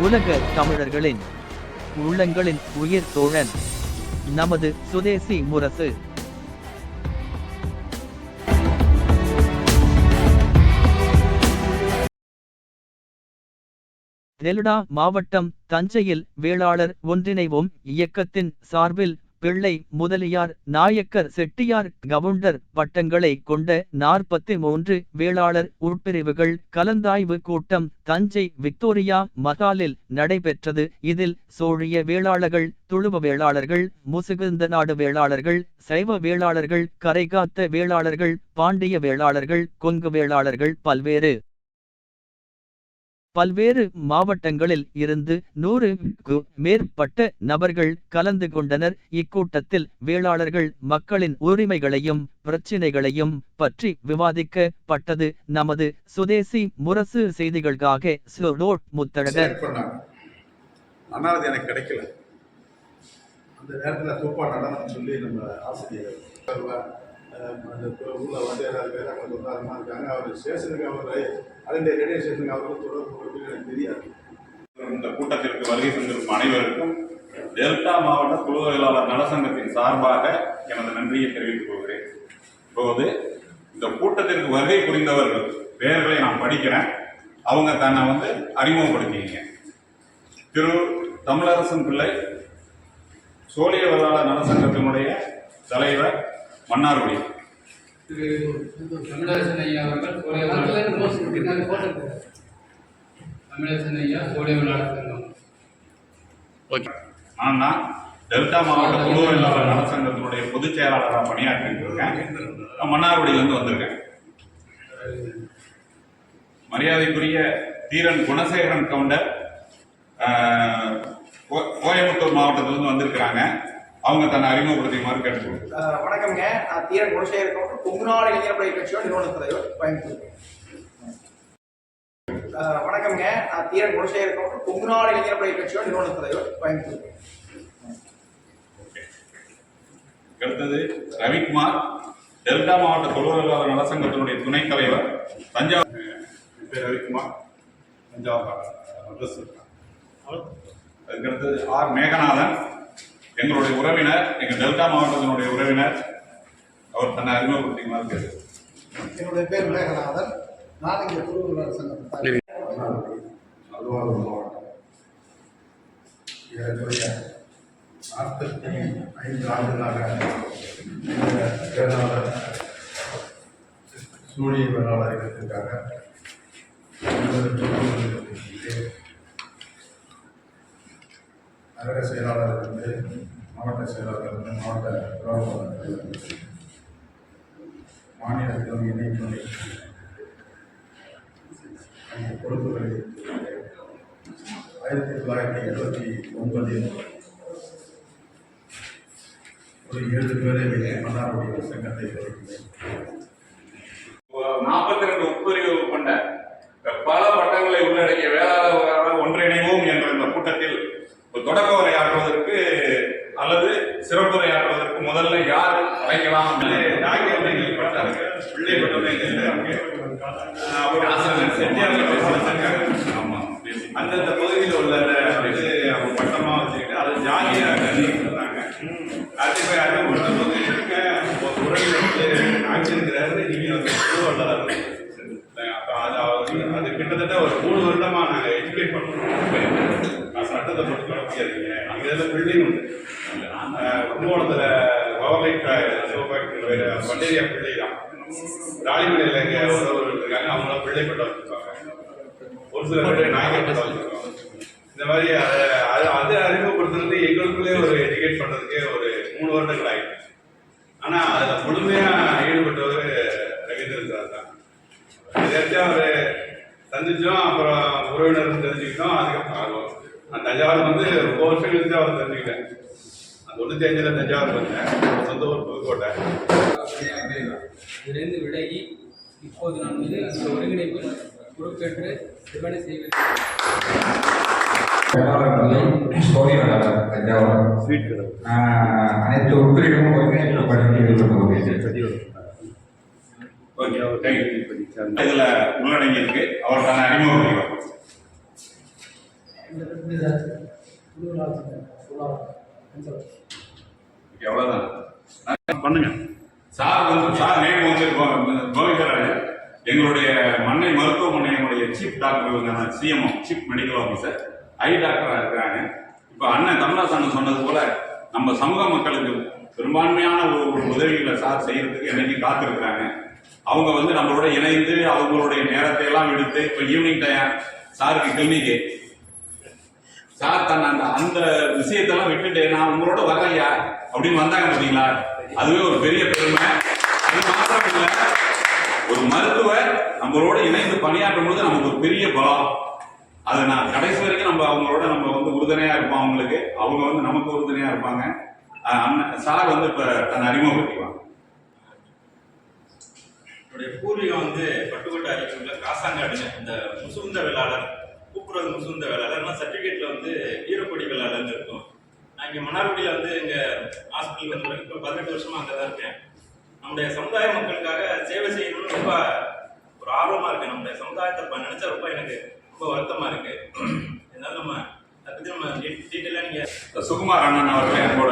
உலக தமிழர்களின் உள்ளங்களின் உயிர் தோழன் நமது சுதேசி முரசு. நெல்டா மாவட்டம் தஞ்சையில் வேளாளர் ஒன்றிணைவோம் இயக்கத்தின் சார்பில் பிள்ளை முதலியார் நாயக்கர் செட்டியார் கவுண்டர் பட்டங்களை கொண்ட நாற்பத்தி மூன்று வேளாளர் உட்பிரிவுகள் கலந்தாய்வு கூட்டம் தஞ்சை விக்டோரியா மகாலில் நடைபெற்றது. இதில் சோழிய வேளாளர்கள் துளுவ வேளாளர்கள் முசுகுந்த நாடு வேளாளர்கள் சைவ வேளாளர்கள் கரைகாத்த வேளாளர்கள் பாண்டிய வேளாளர்கள் கொங்கு வேளாளர்கள் பல்வேறு பல்வேறு மாவட்டங்களில் இருந்து நூறுக்கு மேற்பட்ட நபர்கள் கலந்து கொண்டனர். இக்கூட்டத்தில் வேளாளர்கள் மக்களின் உரிமைகளையும் பிரச்சினைகளையும் பற்றி விவாதிக்கப்பட்டது. நமது சுதேசி முரசு செய்திகளுக்காக சுலோட் முத்தழகர். ஆனால் அது எனக்கு கிடைக்கல. அந்த நேரத்தில் தூப்பா நடனம் சொல்லி நம்ம ஆசிரியர் அந்த ஊரில் வந்து பேர் வேற சொந்தாரமாக இருக்காங்க. அவர் ஸ்டேஷனுக்கு அவர் அதில் ரேடியோ ஸ்டேஷனுக்கு அவருக்கு தொடர்பு கொடுத்து எனக்கு தெரியாது. இந்த கூட்டத்திற்கு வருகை தந்திருக்கும் அனைவருக்கும் டெல்டா மாவட்ட குழுவையாளர் நலசங்கத்தின் சார்பாக எனது நன்றியை தெரிவித்துக் கொள்கிறேன். இப்போது இந்த கூட்டத்திற்கு வருகை புரிந்தவர்கள் பெயர்களை நான் படிக்கிறேன். அவங்க தன்னை வந்து அறிமுகப்படுத்திங்க திரு. தமிழரசன் பிள்ளை சோழியவளாளர் நலசங்கத்தினுடைய தலைவர் மன்னார்குடி. திரு தமிழரசன் ஐயா அவர்கள் தமிழரசன் ஐயா சோழியவளாளர் சங்கம் நான் தான் டெல்டா மாவட்ட குழுவையாளர் நலசங்கத்தினுடைய பொதுச் செயலாளராக பணியாற்றிட்டு இருக்கேன் மன்னார்குடியிலேருந்து வந்திருக்கேன். மரியாதைக்குரிய தீரன் குணசேகரன் கவுண்டர் கோயம்புத்தூர் மாவட்டத்திலிருந்து வந்திருக்கிறாங்க. அவங்க தன்னை அறிமுகப்படுத்தியுமாறு கேட்டுக்கொள்கிறேன் ஆஹ் வணக்கம்ங்க. நான் தீரன் குணசேகர் கொங்குநாடு இளைஞர் படை கட்சியோட நிறுவன தலைவர் கோயம்புத்தூர் வணக்கம்ங்க. நான் தீரன் குணசேகர் கொங்குநாடு இளைஞர் படை கட்சியோட நிறுவன தலைவர் கோயம்புத்தூர் அடுத்தது ரவிக்குமார் டெல்டா மாவட்ட தொழிலாளர் நலசங்கத்தினுடைய துணைத் தலைவர் தஞ்சாவூர். பேர் ரவிக்குமார். தஞ்சாவூர். அட்ரஸ் அதுக்கடுத்தது ஆர். மேகநாதன். எங்களுடைய உறவினர் எங்க டெல்டா மாவட்டத்தினுடைய உறவினர் அவர் தன்னை அறிமுகப்படுத்திக்குமாறு கேட்டு என்னுடைய பேர் மேகநாதன் நான் இங்கே திருவள்ளுவர் சங்கத்தில் அலுவலகம் மாவட்டம். ஏறக்குறைய நாற்பத்தி ஐந்து ஆண்டுகளாக வேளாளர் சூழிய வேளாளர் நகர செயலாளர் மாவட்ட செயலாளர் மாவட்ட உறவாளர் மாநிலத்திலும் இணைப்பு அந்த பொறுப்புகளை ஆயிரத்தி தொள்ளாயிரத்தி எழுபத்தி ஒன்பதில் ஒரு ஏழு பேரை மன்னாருடைய சங்கத்தை தொடங்கினேன் நாற்பத்தி ரெண்டு உட்பிரிவு கொண்ட பல பட்டங்களை உள்ளடக்கிய வேளாளர்களாக ஒன்றிணைவோம் என்ற இந்த கூட்டத்தில் ஒரு தொடக்க உரையாற்றுவதற்கு அல்லது சிறப்புரையாற்றுவதற்கு முதல்ல யார் அழைக்கலாம் டாக்டர் பட்டாங்க பிள்ளை பட்டமே அவர் ஆசிரியர் செட்டியார் பேசுறாங்க. ஆமா அந்தந்த பகுதியில் உள்ள இது அவங்க பட்டமாக வச்சுக்கிட்டு அதை ஜாலியாக கண்டிக்கிறாங்க அதே மாதிரி அதை இருக்க ஒரு வந்து ஆட்சியிருக்கிறாரு நீங்கள் வந்து திருவள்ளார் அப்போ அது அவர் அது கிட்டத்தட்ட ஒரு மூணு வருடமாக நாங்கள் எஜுகேட் பண்ணுறோம் நான் சட்டத்தை பொறுத்த முடியாதுங்க அங்கே இதில் பில்டிங் உண்டு. கும்பகோணத்தில் பவர்லைட் பண்டேரியா பிள்ளை தான். ராணிமலையில் இங்கே இருக்காங்க அவங்களாம் பிள்ளை பட்டம் வச்சுருப்பாங்க ஒரு சில பேர் நாயகப்பட்டம் இந்த மாதிரி அதை அது அது அறிமுகப்படுத்துறது எங்களுக்குள்ளே ஒரு எஜுகேட் பண்ணுறதுக்கே ஒரு மூணு வருடங்கள் ஆகிட்டு ஆனால் அதில் முழுமையாக ஈடுபட்டவர் ரவீந்திரன் சார் தான். எதாச்சும் அவர் சந்திச்சோம் அப்புறம் உறவினர் தெரிஞ்சுக்கிட்டோம் அதுக்கப்புறம் ஆகும். நான் தஞ்சாவூர் வந்து ரொம்ப வருஷம் கழிச்சு அவர் தெரிஞ்சுக்கிட்டேன். அந்த தொண்ணூற்றி அஞ்சில் தஞ்சாவூர் வந்தேன். சொந்த ஊர் புதுக்கோட்டை. இதிலிருந்து விலகி இப்போது நான் வந்து அந்த ஒருங்கிணைப்பில் பொறுப்பேற்று விற்பனை செய்வேன். அனைத்து ஈடுபட்டு வருகிறேன் ஓகே தேங்க்யூ இதுல உள்ளடங்கி இருக்கு அவர் தன்னை அறிமுகம் எவ்வளவுதான் பண்ணுங்க. சார் வந்து சார் நேம் வந்து கோ- கோவிந்தராஜ். எங்களுடைய Mannai மருத்துவமனையினுடைய chief doctor CMO chief medical officer ஐ டாக்டரா இருக்கிறாங்க இப்போ அண்ணன் தமிழாஸ் அண்ணன் சொன்னது போல நம்ம சமூக மக்களுக்கு பெரும்பான்மையான ஒரு ஒரு உதவிகளை சார் செய்யறதுக்கு என்னைக்கு காத்திருக்கிறாங்க. அவங்க வந்து நம்மளோட இணைந்து அவங்களுடைய நேரத்தை எல்லாம் எடுத்து இப்போ ஈவினிங் டைம் சாருக்கு கிளினிக்கு சார் தன் அந்த அந்த விஷயத்தெல்லாம் விட்டுட்டு நான் உங்களோட வரலையா? அப்படின்னு வந்தாங்க பார்த்தீங்களா அதுவே ஒரு பெரிய பெருமை. அது மாத்திரம் இல்ல ஒரு மருத்துவர் நம்மளோட இணைந்து பணியாற்றும் பொழுது நமக்கு ஒரு பெரிய பலம். அது நான் கடைசி வரைக்கும் நம்ம அவங்களோட நம்ம வந்து உறுதுணையா இருப்போம் அவங்களுக்கு. அவங்க வந்து நமக்கு உறுதுணையா இருப்பாங்க. அண்ணன் சார் வந்து இப்ப தன்னை அறிமுகப்படுத்திவாங்க என்னுடைய பூர்வீகம் வந்து பட்டுக்கோட்டை அருகிலுள்ள காசாங்காடுங்க. இந்த முசுந்த வேளாளர் கூப்பிடுறது முசுந்த வேளாளர்னா ஆனால் வந்து ஈரப்பொடி வேளாளர்னு இருக்கும். நான் இங்கே மன்னார்குடியில் வந்து எங்கள் ஹாஸ்பிட்டல் வந்து இப்போ பதினெட்டு வருஷமா அங்கே தான் இருக்கேன். நம்முடைய சமுதாய மக்களுக்காக சேவை செய்யணும்னு ரொம்ப ஒரு ஆர்வமாக இருக்கு நம்முடைய சமுதாயத்தை ப- நினைச்சா ரொம்ப எனக்கு ரொம்ப வருத்தமா இருக்கு. அதனால நம்ம அதை நம்ம டீட்டெயிலாக நீங்க சுகுமார் அண்ணன் அவர்களே கூட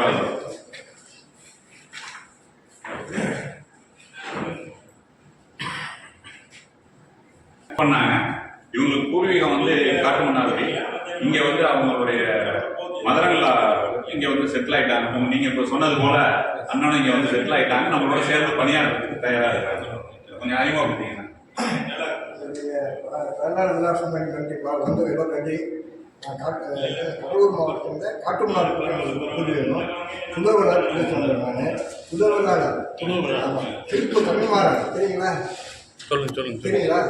பண்ணாங்க. இவங்களுக்கு பூர்வீகம் வந்து காட்டுமன்னார்குடி இங்க வந்து அவங்களுடைய மதுரங்களா இங்க வந்து செட்டில் ஆயிட்டாங்க. நீங்க இப்ப சொன்னது போல அண்ணனும் இங்க வந்து செட்டில் ஆயிட்டாங்க. நம்மளோட சேர்ந்து பணியாளர்களுக்கு தயாரா இருக்காங்க. கொஞ்சம் அறிமுகப்படுத்தீங்கன்னா தமிழ்நாடு விலாசம் வந்து கண்டி நான் காட்டு கடலூர் மாவட்டத்தில் காட்டுமன்னார் புதுவேணும் புதவனார் சொல்கிறேன் நான். புதவனார் ஆமாம் திருப்பு தமிழ்மாறன் தெரியுங்களா? சொல்லுங்க சொல்லுங்க தெரியுங்களா?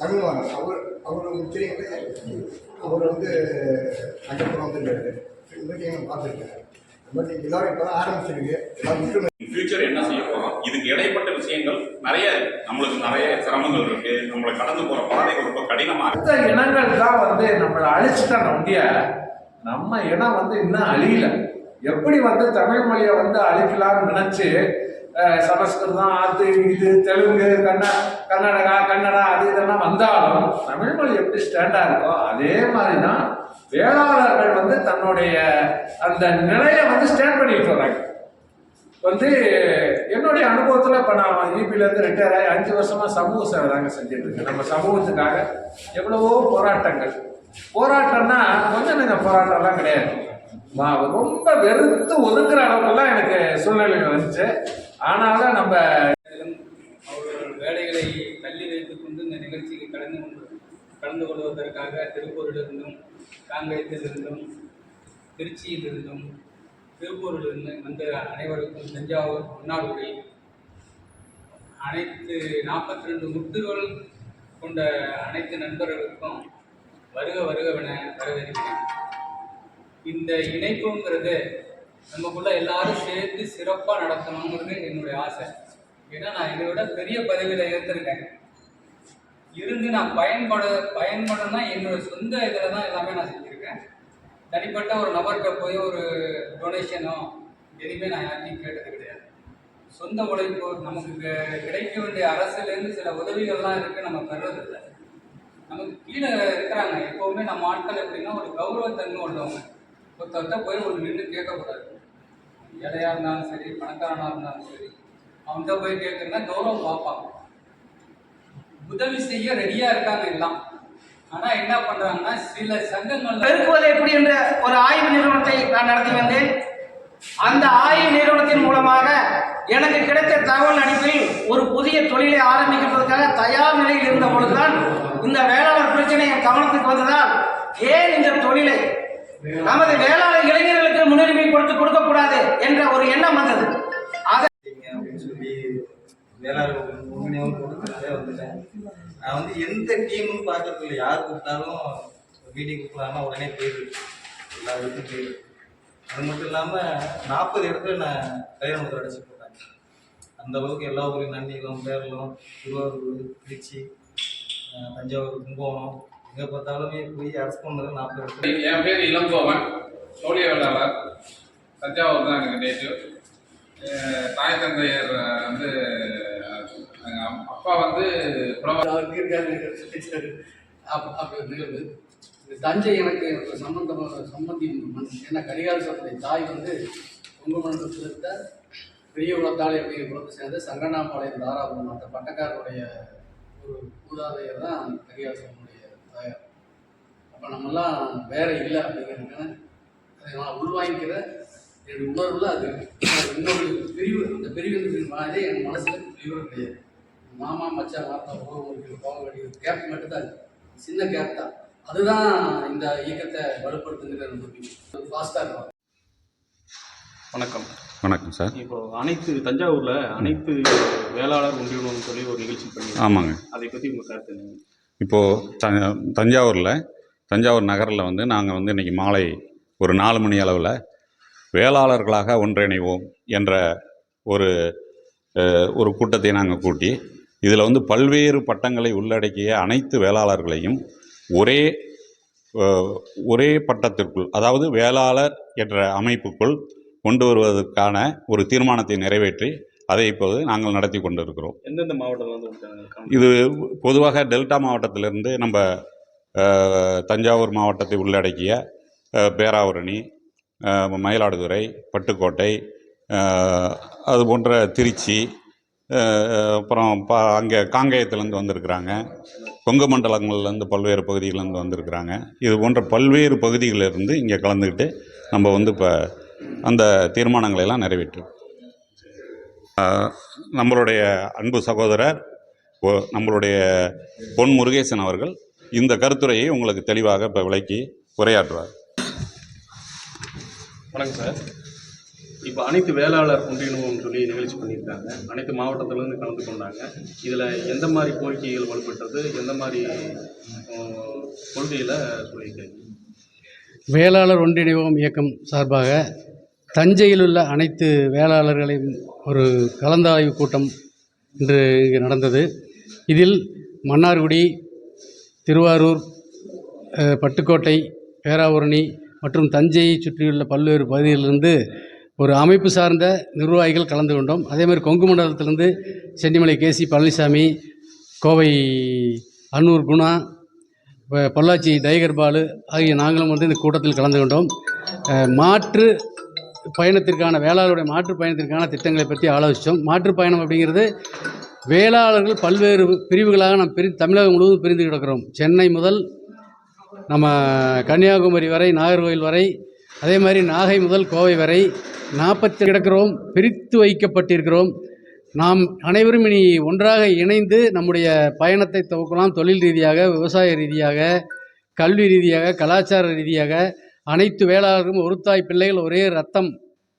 தமிழ்மாறன் அவர் அவர் தெரியுங்களா? அவர் வந்து அங்கப்புறம் வந்துருக்காரு மீட்டிங் பார்த்துருக்கேன் பட் எல்லாரும் இப்போ தான் ஆரம்பிச்சிருக்கு. ஃபியூச்சர் என்ன செய்ய போறோம்? இதுக்கு இடைப்பட்ட விஷயங்கள் நிறைய நம்மளுக்கு நிறைய சிரமங்கள் இருக்கு. நம்மளை கடந்து போற பாதைகள் ரொம்ப கடினமா இருக்கு. மற்ற இனங்கள் தான் வந்து நம்மளை அழிச்சுட்டா நம்பிய நம்ம இனம் வந்து இன்னும் அழியல. எப்படி வந்து தமிழ் மொழியை வந்து அழிக்கலாம்னு நினைச்சு சமஸ்கிருதம் அது இது தெலுங்கு கன்ன கர்நாடகா கன்னடா அது இதெல்லாம் வந்தாலும் தமிழ் மொழி எப்படி ஸ்டாண்டா இருக்கோ அதே மாதிரி தான் வேளாளர்கள் வந்து தன்னுடைய அந்த நிலையை வந்து ஸ்டாண்ட் பண்ணிட்டு வராங்க வந்து என்னுடைய அனுபவத்தில் இப்போ நான் ஈபிலேருந்து ரிட்டையர் ஆகி அஞ்சு வருஷமாக சமூக சேவை தாங்க செஞ்சுட்டு இருக்கேன். நம்ம சமூகத்துக்காக எவ்வளவோ போராட்டங்கள். போராட்டம்னா கொஞ்சம் நெஞ்ச போராட்டம்லாம் கிடையாது. ரொம்ப வெறுத்து ஒதுங்குற அளவுக்குலாம் எனக்கு சூழ்நிலைகள் வந்துச்சு. ஆனாலும் நம்ம வேலைகளை தள்ளி வைத்துக் கொண்டு இந்த நிகழ்ச்சிக்கு கலந்து கொண்டு கலந்து கொள்வதற்காக திருப்பூரிலிருந்தும் காங்கேயத்திலிருந்தும் திருச்சியிலிருந்தும் திருப்பூரிலிருந்து வந்த அனைவருக்கும் தஞ்சாவூர் மன்னார்குடி அனைத்து நாற்பத்தி ரெண்டு முத்துகள் கொண்ட அனைத்து நண்பர்களுக்கும் வருக வருகவென வரவேற்கிறேன். இந்த இணைப்புங்கிறது நமக்குள்ள எல்லாரும் சேர்த்து சிறப்பாக நடத்தணுங்கிறது என்னுடைய ஆசை. ஏன்னா நான் இதை விட பெரிய பதவியில் இருந்திருக்கேன் இருந்து நான் பயன்பட பயன்படனா என்னோட சொந்த இதில் தான் எல்லாமே நான் செஞ்சுருக்கேன் தனிப்பட்ட ஒரு நபர்கிட்ட போய் ஒரு டொனேஷனோ எதுவுமே நான் யார்ட்டையும் கேட்டது கிடையாது. சொந்த உழைப்பு நமக்கு கிடைக்க வேண்டிய அரசுலேருந்து சில உதவிகள்லாம் இருக்குது நம்ம பெறதில்லை நமக்கு கீழே இருக்கிறாங்க. எப்போவுமே நம்ம ஆட்கள் எப்படின்னா ஒரு கௌரவத்தன்மை உள்ளவங்க. ஒருத்தர்கிட்ட போய் ஒரு நின்று கேட்கக்கூடாது. ஏழையாக இருந்தாலும் சரி பணக்காரனாக இருந்தாலும் சரி அவன்கிட்ட போய் கேட்குறதுனா கௌரவம் பார்ப்பாங்க. உதவி செய்ய ரெடியாக இருக்காங்க எல்லாம். ஆனால் என்ன பண்ணுறாங்கன்னா சில சங்கங்கள் பெருக்குவது எப்படி என்ற ஒரு ஆய்வு நிறுவனத்தை நான் நடத்தி வந்தேன். அந்த ஆய்வு நிறுவனத்தின் மூலமாக எனக்கு கிடைத்த தகவல் அடிப்பில் ஒரு புதிய தொழிலை ஆரம்பிக்கிறதுக்காக தயார் நிலையில் இருந்த பொழுதுதான் இந்த வேளாளர் பிரச்சனை என் கவனத்துக்கு வந்ததால் ஏன் இந்த தொழிலை நமது வேளாளர் இளைஞர்களுக்கு முன்னுரிமை கொடுத்து கொடுக்கக்கூடாது என்ற ஒரு எண்ணம் வந்தது. வேளாண் ஒருங்கிணைவு கொடுத்தனாலே வந்துட்டேன். நான் வந்து எந்த டீமும் பார்க்கறது இல்லை யார் கூப்பிட்டாலும் மீட்டிங் கூப்பிடலாமா உடனே போயிடுது எல்லா இடத்துக்கும் போயிடுது அது மட்டும் இல்லாமல் நாற்பது இடத்துல நான் கைரமுத்திர அடைச்சி போட்டேன். அந்த அளவுக்கு எல்லா ஊரையும் நன்னிகளும் பேரலும் திருவாரூர் திருச்சி தஞ்சாவூர் கும்பகோணம். எங்கே பார்த்தாலுமே போய் அரசு பண்ணது நாற்பது இடத்துல. என் பேர் இளங்கோவன் சோழிய வேளாளர். தஞ்சாவூர் தான் எனக்கு நேற்று தாய் தந்தையர் வந்து எங்கள் அப்பா வந்து புலவர். அவருக்கு அப்படி நிகழ்வு இந்த தஞ்சை எனக்கு எனக்கு சம்பந்தமாக சம்பந்தி ஏன்னா ஏன்னா கரிகாலசனுடைய தாய் வந்து கும்பகோணத்தில் இருந்த பெரிய குளத்தாளி அப்படிங்கிற குலத்தை சேர்ந்த சங்கனாம்பாளையம் தாராபுரம் மற்ற பட்டக்காரருடைய ஒரு மூதாதையர் தான் கரிகாலசனுடைய தாயார். அப்போ நம்மெல்லாம் வேற இல்லை அப்படிங்கிறதுக்கான அதை நான் உள்வாங்கிக்கிற என்னுடைய உணர்வில் அது இன்னொரு பிரிவு அந்த பிரிவு மாதிரியே என் மனசில் பிரிவு கிடையாது. மாமா மச்சான் வார்த்தை முறைகள் போக வேண்டியது கேப் மட்டும்தான் சின்ன கேப் தான். அதுதான் இந்த இயக்கத்தை வலுப்படுத்துங்கிற நம்பிக்கை ஃபாஸ்ட்டாக இருக்கும். வணக்கம். வணக்கம் சார். இப்போ அனைத்து தஞ்சாவூர்ல அனைத்து வேளாளர் ஒன்றியம்னு சொல்லி ஒரு நிகழ்ச்சி பண்ணி ஆமாங்க. அதை பத்தி உங்க கருத்து இப்போது தஞ்சாவூரில் தஞ்சாவூர் நகரில் வந்து நாங்கள் வந்து இன்றைக்கி மாலை ஒரு நாலு மணி அளவில் வேளாளர்களாக ஒன்றிணைவோம் என்ற ஒரு ஒரு கூட்டத்தை நாங்கள் கூட்டி இதில் வந்து பல்வேறு பட்டங்களை உள்ளடக்கிய அனைத்து வேளாளர்களையும் ஒரே ஒரே பட்டத்திற்குள் அதாவது வேளாளர் என்ற அமைப்புக்குள் கொண்டு வருவதற்கான ஒரு தீர்மானத்தை நிறைவேற்றி அதை இப்போது நாங்கள் நடத்தி கொண்டிருக்கிறோம். எந்தெந்த மாவட்டத்தில் இது பொதுவாக டெல்டா மாவட்டத்திலிருந்து நம்ம தஞ்சாவூர் மாவட்டத்தை உள்ளடக்கிய பேராவூரணி மயிலாடுதுறை பட்டுக்கோட்டை அது போன்ற திருச்சி அப்புறம் ப அங்கே காங்கேயத்துலேருந்து வந்திருக்கிறாங்க. கொங்கு மண்டலங்கள்லேருந்து பல்வேறு பகுதிகளிலேருந்து வந்திருக்கிறாங்க. இது போன்ற பல்வேறு பகுதிகளிலிருந்து இங்கே கலந்துக்கிட்டு நம்ம வந்து இப்போ அந்த தீர்மானங்களை எல்லாம் நிறைவேற்றோம் நம்மளுடைய அன்பு சகோதரர் நம்மளுடைய பொன் முருகேசன் அவர்கள் இந்த கருத்துரையை உங்களுக்கு தெளிவாக இப்போ விளக்கி உரையாற்றுவார். வணக்கம் சார். இப்போ அனைத்து வேளாளர் ஒன்றியம்னு சொல்லி நிகழ்ச்சி பண்ணியிருக்காங்க. அனைத்து மாவட்டத்திலேருந்து கலந்து கொண்டாங்க. இதில் எந்த மாதிரி கோரிக்கைகள் வலுப்பட்டது? எந்த மாதிரி கொள்கையில் சொல்லியிருக்காங்க. வேளாளர் ஒன்றிணைவோம் இயக்கம் சார்பாக தஞ்சையில் உள்ள அனைத்து வேளாளர்களையும் ஒரு கலந்தாய்வு கூட்டம் இன்று இங்கு நடந்தது. இதில் மன்னார்குடி திருவாரூர் பட்டுக்கோட்டை பேராவூரணி மற்றும் தஞ்சையை சுற்றியுள்ள பல்வேறு பகுதிகளிலிருந்து ஒரு அமைப்பு சார்ந்த நிர்வாகிகள் கலந்து கொண்டோம். அதேமாதிரி கொங்கு மண்டலத்திலேருந்து சென்னிமலை கேசி பழனிசாமி கோவை அன்னூர் குணா பொள்ளாச்சி டைகர் பாலு ஆகிய நாங்களும் வந்து இந்த கூட்டத்தில் கலந்து கொண்டோம். மாற்று பயணத்திற்கான வேளாளருடைய மாற்று பயணத்திற்கான திட்டங்களை பற்றி ஆலோசித்தோம் மாற்று பயணம் அப்படிங்கிறது வேளாளர்கள் பல்வேறு பிரிவுகளாக நாம் பிரி தமிழகம் முழுவதும் பிரிந்து கிடக்கிறோம். சென்னை முதல் நம்ம கன்னியாகுமரி வரை நாகர்கோவில் வரை அதே மாதிரி நாகை முதல் கோவை வரை நாற்பத்தி கிடக்கிறோம் பிரித்து வைக்கப்பட்டிருக்கிறோம். நாம் அனைவரும் இனி ஒன்றாக இணைந்து நம்முடைய பயணத்தை துவக்கலாம். தொழில் ரீதியாக விவசாய ரீதியாக கல்வி ரீதியாக கலாச்சார ரீதியாக அனைத்து வேளாளர்களும் ஒரு தாய் பிள்ளைகள் ஒரே ரத்தம்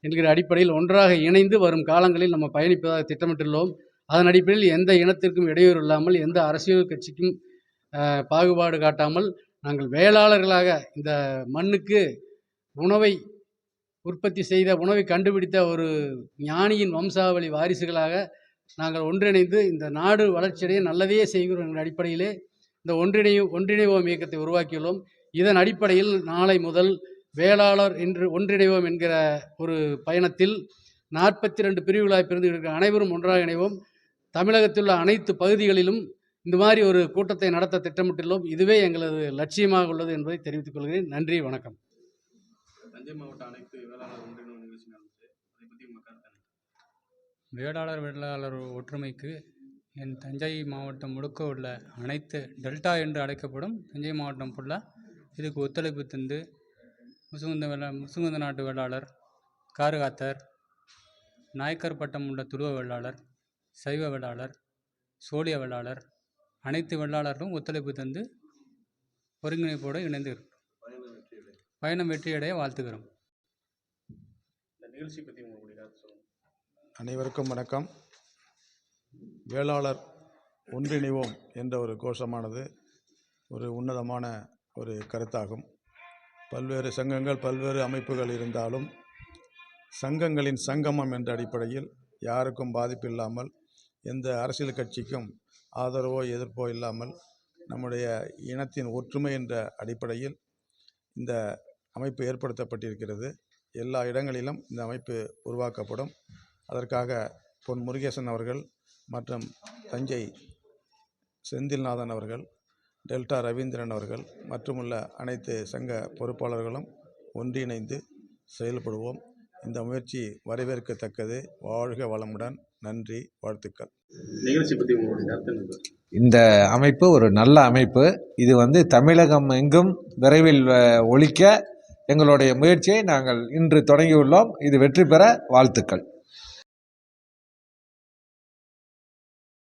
என்கிற அடிப்படையில் ஒன்றாக இணைந்து வரும் காலங்களில் நம்ம பயணிப்பதாக திட்டமிட்டுள்ளோம். அதன் அடிப்படையில் எந்த இனத்திற்கும் இடையூறு இல்லாமல் எந்த அரசியல் கட்சிக்கும் பாகுபாடு காட்டாமல் நாங்கள் வேளாளர்களாக இந்த மண்ணுக்கு உணவை உற்பத்தி செய்த உணவை கண்டுபிடித்த ஒரு ஞானியின் வம்சாவளி வாரிசுகளாக நாங்கள் ஒன்றிணைந்து இந்த நாடு வளர்ச்சியடைய நல்லதையே செய்கிறோம் என்ற அடிப்படையிலே இந்த ஒன்றிணை ஒன்றிணைவோம் இயக்கத்தை உருவாக்கியுள்ளோம். இதன் அடிப்படையில் நாளை முதல் வேளாளர் என்று ஒன்றிணைவோம் என்கிற ஒரு பயணத்தில் நாற்பத்தி ரெண்டு பிரிவுகளாய் பிரிந்து இருக்கிற அனைவரும் ஒன்றாக இணைவோம். தமிழகத்தில் உள்ள அனைத்து பகுதிகளிலும் இந்த மாதிரி ஒரு கூட்டத்தை நடத்த திட்டமிட்டுள்ளோம். இதுவே எங்களது லட்சியமாக உள்ளது என்பதை தெரிவித்துக் கொள்கிறேன். நன்றி வணக்கம். தஞ்சை மாவட்ட அனைத்து வேளாளர் ஒன்றிணைவு நிகழ்ச்சி நடந்தது அதை பற்றி உங்கள் கருத்து என்ன? வேளாளர் வேளாளர் ஒற்றுமைக்கு என் தஞ்சை மாவட்டம் முழுக்க உள்ள அனைத்து டெல்டா என்று அழைக்கப்படும் தஞ்சை மாவட்டம் ஃபுல்லாக இதுக்கு ஒத்துழைப்பு தந்து முசுகுந்த வேளா முசுகுந்த நாட்டு வேளாளர் காருகாத்தர் நாயக்கர் பட்டம் உள்ள துருவ வேளாளர் சைவ வேளாளர் சோழிய வேளாளர் அனைத்து வேளாளர்களும் ஒத்துழைப்பு தந்து ஒருங்கிணைப்போடு இணைந்து பயணம் வெற்றியடைய நிகழ்ச்சி பற்றி சொல்லுங்கள் அனைவருக்கும் வணக்கம். வேளாளர் ஒன்றிணைவோம் என்ற ஒரு கோஷமானது ஒரு உன்னதமான ஒரு கருத்தாகும். பல்வேறு சங்கங்கள் பல்வேறு அமைப்புகள் இருந்தாலும் சங்கங்களின் சங்கமம் என்ற அடிப்படையில் யாருக்கும் பாதிப்பு இல்லாமல் எந்த அரசியல் கட்சிக்கும் ஆதரவோ எதிர்ப்போ இல்லாமல் நம்முடைய இனத்தின் ஒற்றுமை என்ற அடிப்படையில் இந்த அமைப்பு ஏற்படுத்தப்பட்டிருக்கிறது. எல்லா இடங்களிலும் இந்த அமைப்பு உருவாக்கப்படும். அதற்காக பொன் முருகேசன் அவர்கள் மற்றும் தஞ்சை செந்தில்நாதன் அவர்கள் டெல்டா ரவீந்திரன் அவர்கள் மற்றுமுள்ள அனைத்து சங்க பொறுப்பாளர்களும் ஒன்றிணைந்து செயல்படுவோம். இந்த முயற்சி வரவேற்கத்தக்கது. வாழ்க வளமுடன். நன்றி. வாழ்த்துக்கள். நிகழ்ச்சி பற்றி உங்களுடைய? இந்த அமைப்பு ஒரு நல்ல அமைப்பு. இது வந்து தமிழகம் எங்கும் விரைவில் ஒழிக்க எங்களுடைய முயற்சியை நாங்கள் இன்று தொடங்கியுள்ளோம். இது வெற்றி பெற வாழ்த்துக்கள்.